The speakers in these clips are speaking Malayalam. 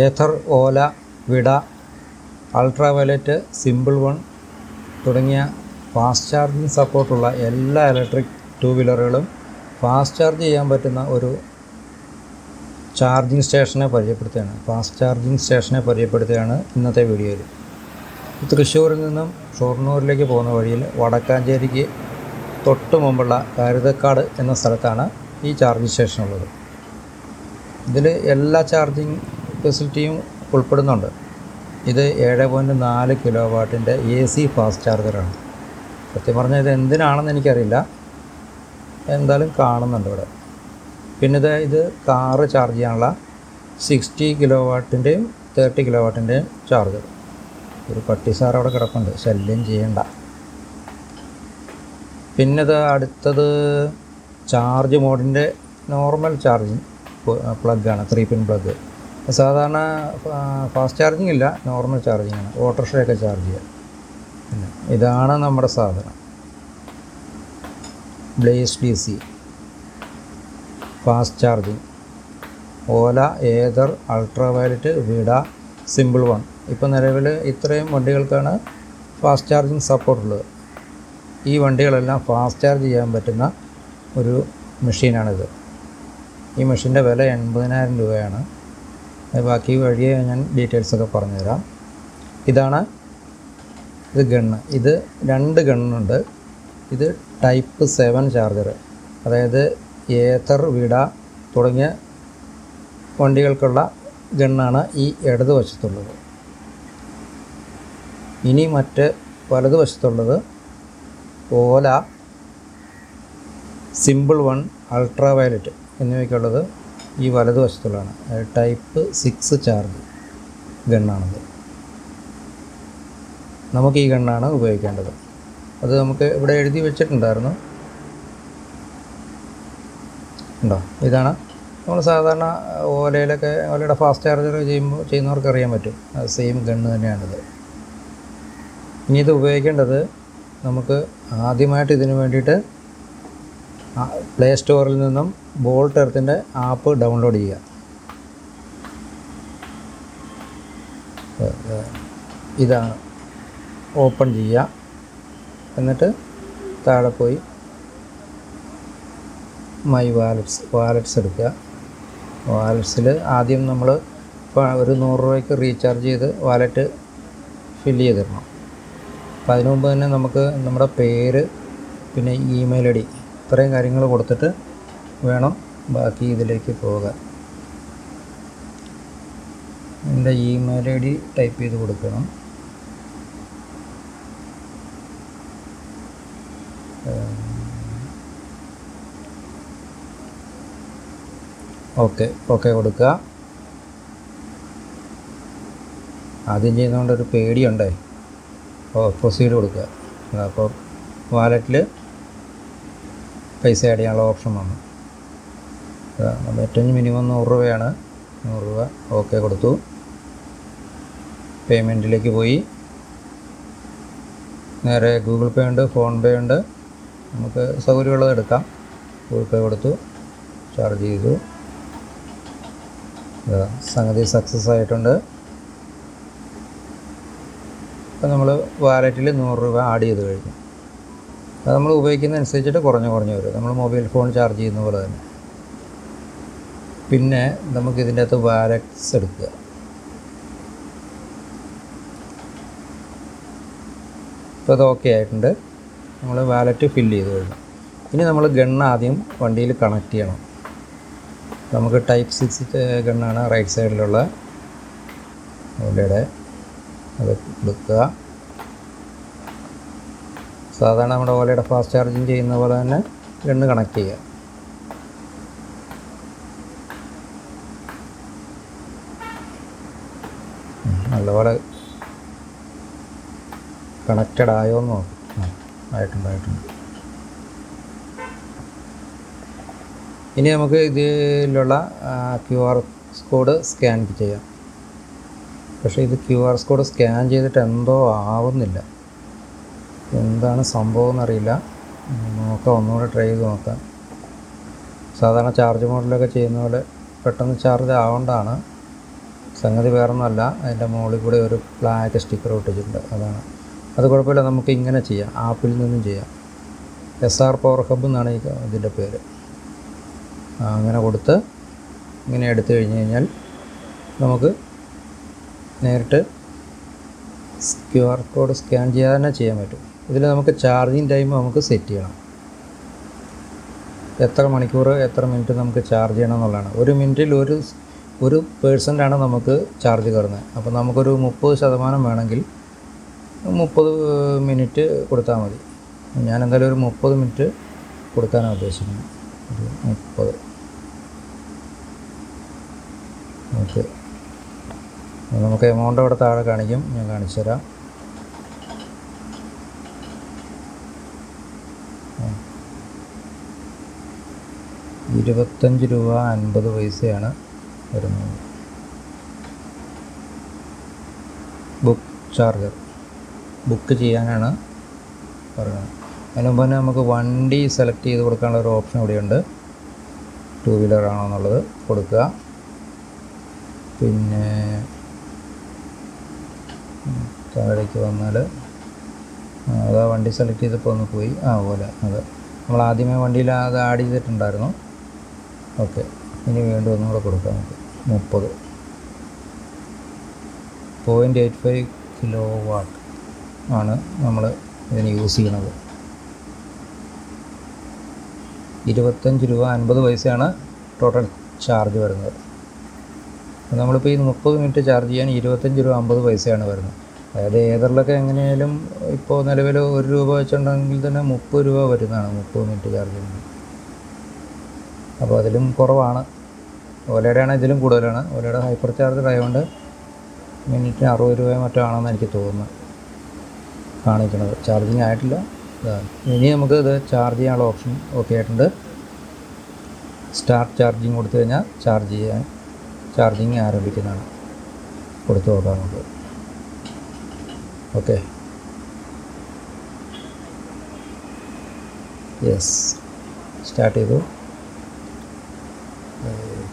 ഏഥർ ഓല വിട അൾട്രാവയലറ്റ് സിമ്പിൾ വൺ തുടങ്ങിയ ഫാസ്റ്റ് ചാർജിങ് സപ്പോർട്ടുള്ള എല്ലാ ഇലക്ട്രിക് ടു വീലറുകളും ഫാസ്റ്റ് ചാർജ് ചെയ്യാൻ പറ്റുന്ന ഒരു ചാർജിങ് സ്റ്റേഷനെ പരിചയപ്പെടുത്തുകയാണ്. ഫാസ്റ്റ് ചാർജിങ് സ്റ്റേഷനെ പരിചയപ്പെടുത്തുകയാണ് ഇന്നത്തെ വീഡിയോയിൽ. തൃശ്ശൂരിൽ നിന്നും ഷൊർണൂരിലേക്ക് പോകുന്ന വഴിയിൽ വടക്കാഞ്ചേരിക്ക് തൊട്ട് മുമ്പുള്ള കരുതക്കാട് എന്ന സ്ഥലത്താണ് ഈ ചാർജിങ് സ്റ്റേഷൻ ഉള്ളത്. ഇതിൽ എല്ലാ ചാർജിങ് ഫെസിലിറ്റിയും ഉൾപ്പെടുന്നുണ്ട്. ഇത് ഏഴ് പോയിന്റ് നാല് കിലോ വാട്ടിന്റെ എ സി ഫാസ്റ്റ് ചാർജറാണ് സത്യം പറഞ്ഞാൽ ഇത് എന്തിനാണെന്ന് എനിക്കറിയില്ല. എന്തായാലും കാണുന്നുണ്ട് ഇവിടെ. പിന്നെ ഇത് ഇത് കാറ് ചാർജ് ചെയ്യാനുള്ള സിക്സ്റ്റി കിലോ വാട്ടിന്റെയും തേർട്ടി കിലോ വാട്ടിന്റെയും ചാർജർ ഒരു പട്ടി സാർ അവിടെ കിടപ്പുണ്ട്. ശല്യം ചെയ്യണ്ട. പിന്നെ ഇത് അടുത്തത് ചാർജ് മോഡിന്റെ നോർമൽ ചാർജിങ് പ്ലഗാണ് ത്രീ പിൻ പ്ലഗ് സാധാരണ ഫാസ്റ്റ് ചാർജിങ് ഇല്ല നോർമൽ ചാർജിങ് ആണ്. ഓട്ടോറിക്ഷയൊക്കെ ചാർജ് ചെയ്യാം. ഇതാണ് നമ്മുടെ സാധനം. Blaze D C fast charging Ola Ather Ultraviolette Vida simple one ഇപ്പോൾ നിലവിൽ ഇത്രയും വണ്ടികൾക്കാണ് ഫാസ്റ്റ് ചാർജിങ് സപ്പോർട്ടുള്ളത് ഈ വണ്ടികളെല്ലാം ഫാസ്റ്റ് ചാർജ് ചെയ്യാൻ പറ്റുന്ന ഒരു മെഷീനാണിത്. ഈ മെഷീന്റെ വില എൺപതിനായിരം രൂപയാണ്. ബാക്കി വഴിയെ ഞാൻ ഡീറ്റെയിൽസൊക്കെ പറഞ്ഞുതരാം. ഇതാണ് ഇത് ഗണ്ണ് ഇത് രണ്ട് ഗണ്ണുണ്ട് ഇത് ടൈപ്പ് സെവൻ ചാർജർ അതായത് ഏത്തർ വിട തുടങ്ങിയ വണ്ടികൾക്കുള്ള ഗണ്ണാണ് ഈ ഇടതുവശത്തുള്ളത്. ഇനി മറ്റ് വലതുവശത്തുള്ളത് Ola simple one Ultraviolette എന്നിവയ്ക്കുള്ളത്. ഈ വലതുവശത്തുള്ളതാണ്. ടൈപ്പ് സിക്സ് ചാർജ് ഗണ്ണാണത്. നമുക്ക് ഈ ഗണ്ണാണ് ഉപയോഗിക്കേണ്ടത്. അത് നമുക്ക് ഇവിടെ എഴുതി വെച്ചിട്ടുണ്ടായിരുന്നു. ഉണ്ടോ? ഇതാണ്. നമ്മൾ സാധാരണ ഓലയിലൊക്കെ ഓലയുടെ ഫാസ്റ്റ് ചാർജർ ചെയ്യുമ്പോൾ ചെയ്യുന്നവർക്ക് അറിയാൻ പറ്റും. സെയിം ഗണ്ണ് തന്നെയാണിത്. ഇനി ഇത് ഉപയോഗിക്കേണ്ടത് നമുക്ക് ആദ്യമായിട്ട് ഇതിന് വേണ്ടിയിട്ട് പ്ലേ സ്റ്റോറിൽ നിന്നും ബോൾട്ട് എർത്തിന്റെ ആപ്പ് ഡൗൺലോഡ് ചെയ്യുക. ഇതാണ് ഓപ്പൺ ചെയ്യുക. എന്നിട്ട് താഴെ പോയി മൈ വാലറ്റ്സ് വാലറ്റ്സ് എടുക്കുക. വാലറ്റ്സിൽ ആദ്യം നമ്മൾ ഒരു നൂറ് രൂപയ്ക്ക് റീചാർജ് ചെയ്ത് വാലറ്റ് ഫില്ല് ചെയ്തിടണം. അപ്പോൾ അതിനു മുമ്പ് തന്നെ നമുക്ക് നമ്മുടെ പേര് പിന്നെ ഇമെയിൽ ഐ ഡി ഇത്രയും കാര്യങ്ങൾ കൊടുത്തിട്ട് വേണം ബാക്കി ഇതിലേക്ക് പോകാൻ എന്റെ ഇമെയിൽ ഐ ഡി ടൈപ്പ് ചെയ്ത് കൊടുക്കണം. ഓക്കെ ഓക്കെ കൊടുക്കുക. ആദ്യം ചെയ്യുന്നതുകൊണ്ട് ഒരു പേടിയുണ്ടേ ഓ പ്രൊസീഡ് കൊടുക്കുക. അപ്പോൾ വാലറ്റിൽ പൈസ ആഡ് ചെയ്യാനുള്ള ഓപ്ഷൻ വന്നു. ഏറ്റവും മിനിമം നൂറ് രൂപയാണ്. നൂറ് രൂപ ഓക്കെ കൊടുത്തു. പേയ്മെന്റിലേക്ക് പോയി. നേരെ ഗൂഗിൾ പേ ഉണ്ട് ഫോൺ പേ ഉണ്ട്. നമുക്ക് സൗകര്യമുള്ളത് എടുക്കാം. ഗൂഗിൾ പേ കൊടുത്തു. ചാർജ് ചെയ്തു. സംഗതി സക്സസ് ആയിട്ടുണ്ട്. അപ്പോൾ നമ്മൾ വാലറ്റിൽ നൂറ് രൂപ ആഡ് ചെയ്ത് കഴിഞ്ഞു. അത് നമ്മൾ ഉപയോഗിക്കുന്നതനുസരിച്ചിട്ട് കുറഞ്ഞു കുറഞ്ഞു വരും. നമ്മൾ മൊബൈൽ ഫോൺ ചാർജ് ചെയ്യുന്ന പോലെ തന്നെ. പിന്നെ നമുക്ക് ഇതിന്റെ അകത്ത് വാരക്സ് എടുക്കുക. ഇപ്പോൾ അത് ഓക്കെ ആയിട്ടുണ്ട്. നമ്മൾ വാലറ്റ് ഫില്ല് ചെയ്ത് കഴിഞ്ഞു. ഇനി നമ്മൾ ഗണ്ണ് ആദ്യം വണ്ടിയിൽ കണക്ട് ചെയ്യണം. നമുക്ക് ടൈപ്പ് സിക്സ് ഗണ്ണാണ് റൈറ്റ് സൈഡിലുള്ള ഓലയുടെ അത് എടുക്കുക. സാധാരണ നമ്മുടെ ഓലയുടെ ഫാസ്റ്റ് ചാർജിങ് ചെയ്യുന്ന പോലെ തന്നെ രണ്ട് കണക്ട് ചെയ്യുക. നല്ലപോലെ കണക്റ്റഡ് ആയോ എന്ന് നോക്കും. ആയിട്ടുണ്ട് ആയിട്ടുണ്ട്. ഇനി നമുക്ക് ഇതിലുള്ള ക്യു ആർ കോഡ് സ്കാൻ ചെയ്യാം. പക്ഷേ ഇത് ക്യു ആർ കോഡ് സ്കാൻ ചെയ്തിട്ട് എന്തോ ആവുന്നില്ല. എന്താണ് സംഭവം എന്നറിയില്ല. നോക്കാം ഒന്നുകൂടെ ട്രൈ ചെയ്ത് നോക്കാം. സാധാരണ ചാർജ് മോഡിലൊക്കെ ചെയ്യുന്ന പോലെ പെട്ടെന്ന് ചാർജ് ആവേണ്ടതാണ്. സംഗതി വേറൊന്നുമല്ല. അതിന്റെ മുകളിൽ കൂടെ ഒരു ബ്ലാക്ക് സ്റ്റിക്കർ ഒട്ടിച്ചിട്ടുണ്ട്. അതാണ്. അത് കുഴപ്പമില്ല. നമുക്ക് ഇങ്ങനെ ചെയ്യാം. ആപ്പിൽ നിന്നും ചെയ്യാം. എസ് ആർ പവർ ഹബ് എന്നാണ് ഈ ഇതിന്റെ പേര്. അങ്ങനെ കൊടുത്ത് ഇങ്ങനെ എടുത്തു കഴിഞ്ഞ് കഴിഞ്ഞാൽ നമുക്ക് നേരിട്ട് ക്യു ആർ കോഡ് സ്കാൻ ചെയ്യാതെ തന്നെ ചെയ്യാൻ പറ്റും. ഇതിൽ നമുക്ക് ചാർജിങ് ടൈം നമുക്ക് സെറ്റ് ചെയ്യണം. എത്ര മണിക്കൂർ എത്ര മിനിറ്റ് നമുക്ക് ചാർജ് ചെയ്യണം എന്നുള്ളതാണ്. ഒരു മിനിറ്റിൽ ഒരു ഒരു പേഴ്സന്റാണ് നമുക്ക് ചാർജ് കയറുന്നത് അപ്പോൾ നമുക്കൊരു മുപ്പത് ശതമാനം വേണമെങ്കിൽ മുപ്പത് മിനിറ്റ് കൊടുത്താൽ മതി. ഞാൻ എന്തായാലും ഒരു മുപ്പത് മിനിറ്റ് കൊടുക്കാനാണ് ഉദ്ദേശിക്കുന്നത് ഒരു മുപ്പത്. ഓക്കെ നമുക്ക് എമൗണ്ട് അവിടെ താഴെ കാണിക്കും. ഞാൻ കാണിച്ചു തരാം ഇരുപത്തഞ്ച് രൂപ അൻപത് പൈസയാണ് വരുന്നത്. ബുക്ക് ചാർജർ ബുക്ക് ചെയ്യാനാണ് പറയുന്നത്. അതിന് മുമ്പ് തന്നെ നമുക്ക് വണ്ടി സെലക്ട് ചെയ്ത് കൊടുക്കാനുള്ള ഒരു ഓപ്ഷൻ ഇവിടെയുണ്ട്. ടു വീലർ ആണോ എന്നുള്ളത് കൊടുക്കുക. പിന്നെ താഴേക്ക് വന്നാൽ അതാ വണ്ടി സെലക്ട് ചെയ്തപ്പോൾ ഒന്ന് പോയി. ആ പോലെ. അത്. നമ്മൾ ആദ്യമേ വണ്ടിയിൽ അത് ആഡ് ചെയ്തിട്ടുണ്ടായിരുന്നു. ഓക്കെ. ഇനി വീണ്ടും ഒന്നും കൂടെ കൊടുക്കാം നമുക്ക് മുപ്പത്. Point eight five kilo watt ആണ് നമ്മൾ ഇതിന് യൂസ് ചെയ്യുന്നത് ഇരുപത്തഞ്ച് രൂപ അൻപത് പൈസയാണ് ടോട്ടൽ ചാർജ് വരുന്നത്. നമ്മളിപ്പോൾ ഈ മുപ്പത് മിനിറ്റ് ചാർജ് ചെയ്യാൻ ഇരുപത്തഞ്ച് രൂപ അമ്പത് പൈസയാണ് വരുന്നത്. അതായത് ഏതറിലൊക്കെ എങ്ങനെയാലും ഇപ്പോൾ നിലവിൽ ഒരു രൂപ വെച്ചിട്ടുണ്ടെങ്കിൽ തന്നെ മുപ്പത് രൂപ വരുന്നതാണ് മുപ്പത് മിനിറ്റ് ചാർജ് ചെയ്യുന്നത്. അപ്പോൾ അതിലും കുറവാണ്. ഓലയുടെയാണ് ഇതിലും കൂടുതലാണ്. ഓലയുടെ ഹൈപ്പർ ചാർജർ ആയതുകൊണ്ട് മിനിറ്റിന് അറുപത് രൂപയോ മറ്റോ ആണെന്ന് എനിക്ക് തോന്നുന്നു കാണിക്കുന്നത്. ചാർജിങ് ആയിട്ടില്ല. ഇനി നമുക്ക് ഇത് ചാർജ് ചെയ്യാനുള്ള ഓപ്ഷൻ ഓക്കെ ആയിട്ടുണ്ട്. സ്റ്റാർട്ട് ചാർജിങ് കൊടുത്തു കഴിഞ്ഞാൽ ചാർജ് ചെയ്യാൻ ചാർജിങ് ആരംഭിക്കുന്നതാണ്. കൊടുത്തു നോക്കാം നമുക്ക്. ഓക്കെ യെസ് സ്റ്റാർട്ട് ചെയ്തു.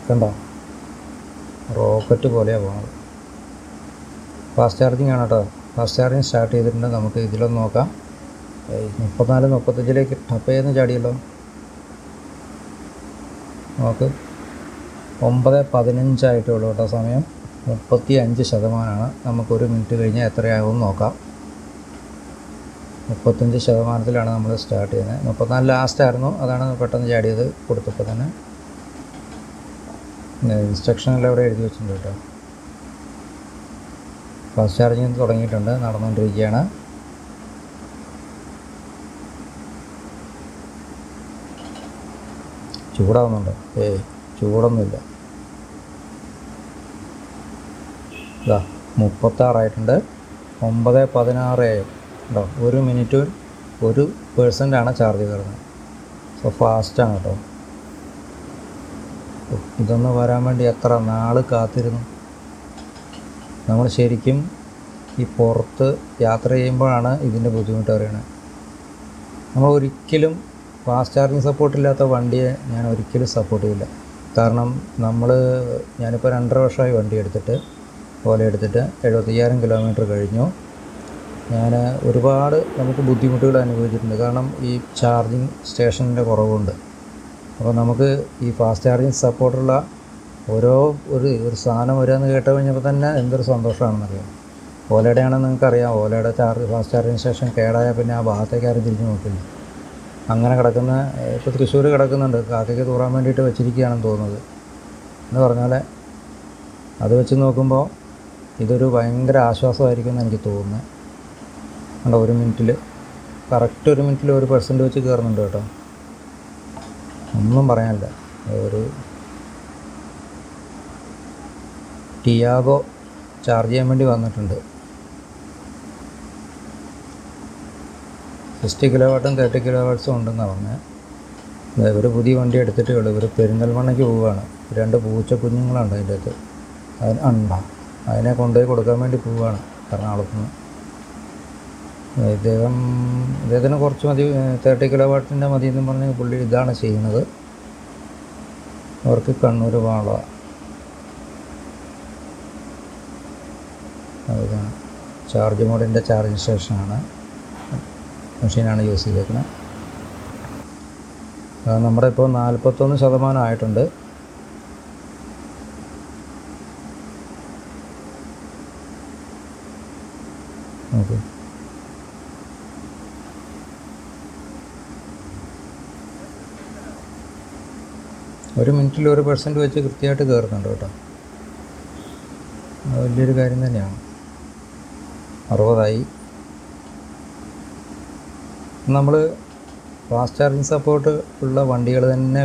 കണ്ടോ? റോക്കറ്റ് പോലെയാണ് പോകുന്നത് ഫാസ്റ്റ് ചാർജിങ് ആണ് കേട്ടോ. ഫാസ്റ്റ് ചാർജിങ് സ്റ്റാർട്ട് ചെയ്തിട്ടുണ്ട്. നമുക്ക് ഇതിലൊന്ന് നോക്കാം. മുപ്പത്തിനാല് മുപ്പത്തഞ്ചിലേക്ക് ടപ്പ് ചെയ്യുന്ന ചാടിയല്ലോ. നമുക്ക് ഒമ്പത് പതിനഞ്ചായിട്ടേ ഉള്ളൂ കേട്ടോ സമയം. മുപ്പത്തി അഞ്ച് ശതമാനമാണ് നമുക്കൊരു മിനിറ്റ് കഴിഞ്ഞാൽ എത്രയാകും നോക്കാം. മുപ്പത്തഞ്ച് ശതമാനത്തിലാണ് നമ്മൾ സ്റ്റാർട്ട് ചെയ്യുന്നത്. മുപ്പത്തിനാല് ലാസ്റ്റ് ആയിരുന്നു. അതാണ് പെട്ടെന്ന് ചാടിയത്. കൊടുത്തപ്പോൾ തന്നെ ഇൻസ്ട്രക്ഷനെല്ലാം ഇവിടെ എഴുതി വെച്ചിട്ടുണ്ട് കേട്ടോ. ഫാസ്റ്റ് ചാർജിങ് തുടങ്ങിയിട്ടുണ്ട്. നടന്നുകൊണ്ടിരിക്കുകയാണ്. ചൂടാവുന്നുണ്ട്. ഏ ചൂടൊന്നുമില്ല. ഇതാ മുപ്പത്താറായിട്ടുണ്ട്. ഒമ്പത് പതിനാറ് എ കേട്ടോ. ഒരു മിനിറ്റ് ഒരു പേഴ്സന്റാണ് ചാർജ് കയറുന്നത്. സോ ഫാസ്റ്റാണ് കേട്ടോ. ഇതൊന്ന് വരാൻ വേണ്ടി എത്ര നാൾ കാത്തിരുന്നു? നമ്മൾ ശരിക്കും ഈ പുറത്ത് യാത്ര ചെയ്യുമ്പോഴാണ് ഇതിന്റെ ബുദ്ധിമുട്ട് അറിയണത് നമ്മൾ ഒരിക്കലും ഫാസ്റ്റ് ചാർജിങ് സപ്പോർട്ട് ഇല്ലാത്ത വണ്ടിയെ ഞാൻ ഒരിക്കലും സപ്പോർട്ട് ചെയ്യില്ല. കാരണം നമ്മൾ ഞാനിപ്പോൾ രണ്ടര വർഷമായി വണ്ടി എടുത്തിട്ട് പോലെ എടുത്തിട്ട് എഴുപത്തയ്യായിരം കിലോമീറ്റർ കഴിഞ്ഞു. ഞാൻ ഒരുപാട് നമുക്ക് ബുദ്ധിമുട്ടുകൾ അനുഭവിച്ചിട്ടുണ്ട്. കാരണം ഈ ചാർജിങ് സ്റ്റേഷനിന്റെ കുറവുണ്ട് അപ്പോൾ നമുക്ക് ഈ ഫാസ്റ്റ് ചാർജിങ് സപ്പോർട്ടുള്ള ഓരോ ഒരു ഒരു സാധനം വരികയെന്ന് കേട്ട് കഴിഞ്ഞപ്പോൾ തന്നെ എന്തൊരു സന്തോഷമാണെന്നറിയാം. ഓലയുടെ നിങ്ങൾക്ക് നിങ്ങൾക്കറിയാം. ഓലയുടെ ചാർജ് ഫാസ്റ്റ് ചാർജിങ് സ്റ്റേഷൻ കേടായാൽ പിന്നെ ആ ഭാഗത്തേക്ക് ആരും തിരിഞ്ഞു നോക്കില്ല. അങ്ങനെ കിടക്കുന്ന ഇപ്പോൾ തൃശ്ശൂർ കിടക്കുന്നുണ്ട്. കാക്കയ്ക്ക് തൂറാൻ വേണ്ടിയിട്ട് വെച്ചിരിക്കുകയാണെന്ന് തോന്നുന്നത്. എന്ന് പറഞ്ഞാൽ അത് വെച്ച് നോക്കുമ്പോൾ ഇതൊരു ഭയങ്കര ആശ്വാസമായിരിക്കും എന്ന് എനിക്ക് തോന്നുന്നത് കണ്ടോ ഒരു മിനിറ്റിൽ കറക്റ്റ് ഒരു മിനിറ്റിൽ ഒരു പെർസെന്റ് വെച്ച് കയറുന്നുണ്ട് കേട്ടോ. ഒന്നും പറയാനില്ല. ഒരു ടിയാഗോ ചാർജ് ചെയ്യാൻ വേണ്ടി വന്നിട്ടുണ്ട്. സിക്സ്റ്റി കിലോ വാട്ടും തേർട്ടി കിലോ വാട്ട്സും ഉണ്ടെന്നാണ് പറഞ്ഞത് ഇവർ പുതിയ വണ്ടി എടുത്തിട്ടേ ഉള്ളൂ. ഇവർ പെരിന്തൽമണ്ണയ്ക്ക് പോവുകയാണ്. രണ്ട് പൂച്ച കുഞ്ഞുങ്ങളുണ്ട് അതിന്റെ അകത്ത് അതിന് ഉണ്ട. അതിനെ കൊണ്ടുപോയി കൊടുക്കാൻ വേണ്ടി പോവുകയാണ് എറണാകുളത്ത് നിന്ന് ഇദ്ദേഹം ഇദ്ദേഹത്തിന് കുറച്ച് മതി തേർട്ടി കിലോ വാട്ടിന്റെ മതി എന്ന് പറഞ്ഞ് പുള്ളി ഇതാണ് ചെയ്യുന്നത്. അവർക്ക് കണ്ണൂർ വാള ചാർജ് മോഡിന്റെ ചാർജിങ് സ്റ്റേഷനാണ് മെഷീനാണ് യൂസ് ചെയ്തേക്കുന്നത് നമ്മുടെ ഇപ്പോൾ നാൽപ്പത്തൊന്ന് ശതമാനം ആയിട്ടുണ്ട് ഓക്കെ ഒരു മിനിറ്റിൽ ഒരു പെർസെന്റ് വെച്ച് കൃത്യമായിട്ട് കയറുന്നുണ്ട് കേട്ടോ. അത് വലിയൊരു കാര്യം തന്നെയാണ്. അറുപതായി. നമ്മൾ ഫാസ്റ്റ് ചാർജിങ് സപ്പോർട്ട് ഉള്ള വണ്ടികൾ തന്നെ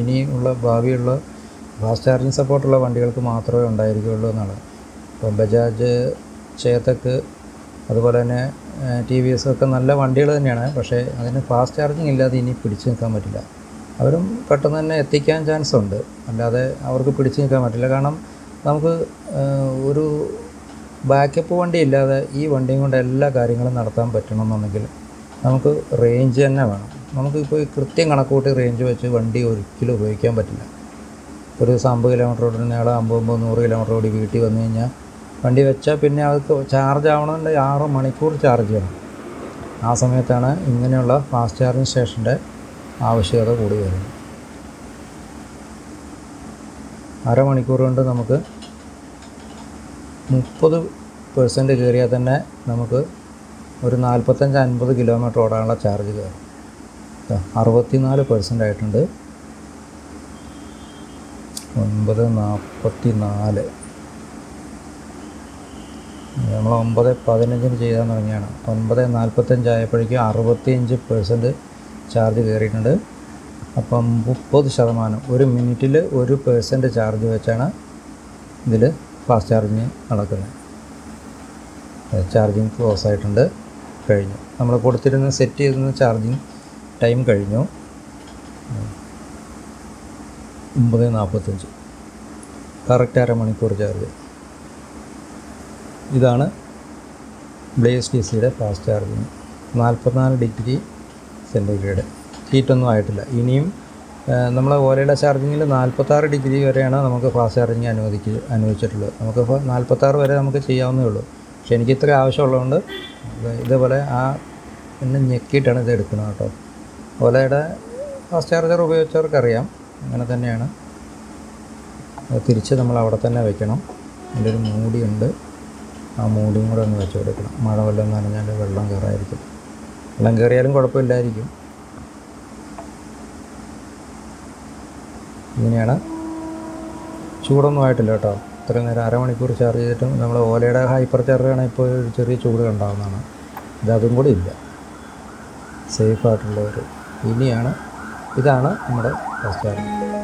ഇനിയുള്ള ഭാവിയുള്ള ഫാസ്റ്റ് ചാർജിങ് സപ്പോർട്ടുള്ള വണ്ടികൾക്ക് മാത്രമേ ഉണ്ടായിരിക്കുകയുള്ളൂ എന്നാണ്. ഇപ്പം ബജാജ് ചേതക്ക് അതുപോലെ തന്നെ ടി വി എസ് ഒക്കെ നല്ല വണ്ടികൾ തന്നെയാണ്. പക്ഷേ അതിന് ഫാസ്റ്റ് ചാർജിങ് ഇല്ലാതെ ഇനി പിടിച്ചു നിൽക്കാൻ പറ്റില്ല. അവരും പെട്ടെന്ന് തന്നെ എത്തിക്കാൻ ചാൻസ് ഉണ്ട്. അല്ലാതെ അവർക്ക് പിടിച്ചു നിൽക്കാൻ പറ്റില്ല. കാരണം നമുക്ക് ഒരു ബാക്കപ്പ് വണ്ടി ഇല്ലാതെ ഈ വണ്ടിയും കൊണ്ട് എല്ലാ കാര്യങ്ങളും നടത്താൻ പറ്റണമെന്നുണ്ടെങ്കിൽ നമുക്ക് റേഞ്ച് തന്നെ വേണം. നമുക്കിപ്പോൾ കൃത്യം കണക്കൂട്ടി റേഞ്ച് വെച്ച് വണ്ടി ഒരിക്കലും ഉപയോഗിക്കാൻ പറ്റില്ല. ഒരു അമ്പത് കിലോമീറ്റർ ഓടി ആൾ അമ്പത് അമ്പത് നൂറ് കിലോമീറ്റർ ഓടി വീട്ടിൽ വന്നു കഴിഞ്ഞാൽ വണ്ടി വെച്ചാൽ പിന്നെ അത് ചാർജ് ആവണമെങ്കിൽ ആറ് മണിക്കൂർ ചാർജ് ചെയ്യണം. ആ സമയത്താണ് ഇങ്ങനെയുള്ള ഫാസ്റ്റ് ചാർജിങ് സ്റ്റേഷന്റെ ആവശ്യകത കൂടി വരും. അരമണിക്കൂർ കൊണ്ട് നമുക്ക് മുപ്പത് പെർസെന്റ് കയറിയാൽ തന്നെ നമുക്ക് ഒരു നാൽപ്പത്തഞ്ച് അൻപത് കിലോമീറ്റർ ഓടാനുള്ള ചാർജ് കയറും. അറുപത്തി അറുപത്തിനാല് പെർസെന്റ് ആയിട്ടുണ്ട്. ഒൻപത് നാൽപ്പത്തി നാല് നമ്മൾ ഒമ്പത് പതിനഞ്ചിന് ചെയ്താൽ തുടങ്ങിയാണ്. ഒൻപത് നാൽപ്പത്തഞ്ച് ആയപ്പോഴേക്കും അറുപത്തിയഞ്ച് പെർസെന്റ് ചാർജ് കയറിയിട്ടുണ്ട്. അപ്പം മുപ്പത് ശതമാനം ഒരു മിനിറ്റിൽ ഒരു പേഴ്സന്റ് ചാർജ് വെച്ചാണ് ഇതിൽ ഫാസ്റ്റ് ചാർജിങ് നടക്കുന്നത്. ചാർജിങ് ക്ലോസ് ആയിട്ടുണ്ട് കഴിഞ്ഞു. നമ്മൾ കൊടുത്തിരുന്ന സെറ്റ് ചെയ്തിരുന്ന ചാർജിങ് ടൈം കഴിഞ്ഞു. ഒമ്പത് നാൽപ്പത്തഞ്ച്. കറക്റ്റ് അരമണിക്കൂർ ചാർജ്. ഇതാണ് ബ്ലേസ് ടി സിയുടെ ഫാസ്റ്റ് ചാർജിങ് നാൽപ്പത്തിനാല് ഡിഗ്രി സെന്റിഗ്രേഡ് ഹീറ്റൊന്നും ആയിട്ടില്ല. ഇനിയും നമ്മൾ ഓലയുടെ ചാർജിങ്ങിൽ നാൽപ്പത്താറ് ഡിഗ്രി വരെയാണ് നമുക്ക് ഫാസ്റ്റ് ചാർജിങ് അനുവദിക്ക് അനുവദിച്ചിട്ടുള്ളത്. നമുക്ക് നാൽപ്പത്താറ് വരെ നമുക്ക് ചെയ്യാവുന്നേ ഉള്ളൂ. പക്ഷെ എനിക്ക് ഇത്ര ആവശ്യമുള്ളതുകൊണ്ട് ഇത് ഇതേപോലെ ആ പിന്നെ ഞെക്കിയിട്ടാണ് ഇത് എടുക്കുന്നത് കേട്ടോ. ഓലയുടെ ഫാസ്റ്റ് ചാർജർ ഉപയോഗിച്ചവർക്കറിയാം. അങ്ങനെ തന്നെയാണ്. അത് തിരിച്ച് നമ്മൾ അവിടെ തന്നെ വെക്കണം. അതിന്റെ ഒരു മൂടിയുണ്ട്. ആ മൂടിയും കൂടെ ഒന്ന് വെച്ച് കൊടുക്കണം. മഴ വല്ലതും നനഞ്ഞാൽ വെള്ളം കയറായിരിക്കും വെള്ളം കയറിയാലും കുഴപ്പമില്ലായിരിക്കും. ഇങ്ങനെയാണ്. ചൂടൊന്നും ആയിട്ടില്ല കേട്ടോ. ഇത്രയും നേരം അരമണിക്കൂർ ചാർജ് ചെയ്തിട്ടും നമ്മൾ ഓലയുടെ ഹൈപ്പർ ചാർജാണ് ഇപ്പോൾ ഒരു ചെറിയ ചൂട് ഉണ്ടാകുന്നതാണ് ഇത് അതും കൂടി ഇല്ല. സേഫ് ആയിട്ടുള്ള ഒരു ഇനിയാണ്. ഇതാണ് നമ്മുടെ ഫസ്റ്റ് ചാർജ്.